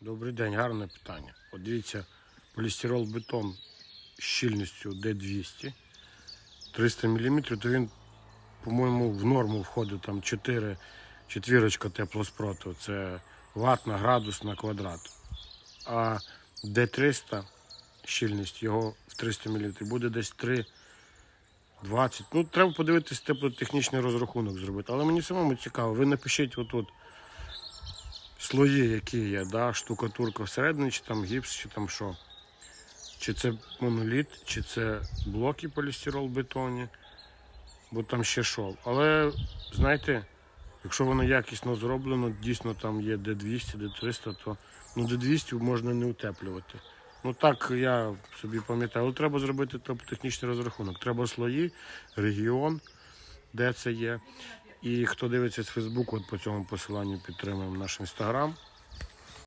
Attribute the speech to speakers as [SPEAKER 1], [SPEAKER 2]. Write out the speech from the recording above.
[SPEAKER 1] Добрий день, гарне питання. От дивіться, полістирол бетон з щільністю D200, 300 мм, то він, по-моєму, в норму входить там 4, четвірочка теплоспроту. Це ватт на градус на квадрат. А D300 щільність його в 300 мл буде десь 3. 20. Ну, треба подивитись теплотехнічний розрахунок зробити. Але мені самому цікаво, ви напишіть отут слої, які є, да? штукатурка всередині, чи там гіпс, чи там що. Чи це моноліт, чи це блоки полістирол бетоні, бо там ще шов. Але знаєте, якщо воно якісно зроблено, дійсно там є D200, D300, то ну, D200 можна не утеплювати. Ну так я собі пам'ятаю, але треба зробити технічний розрахунок. Треба слої, регіон, де це є. І хто дивиться з Фейсбуку, от по цьому посиланню підтримуємо наш інстаграм.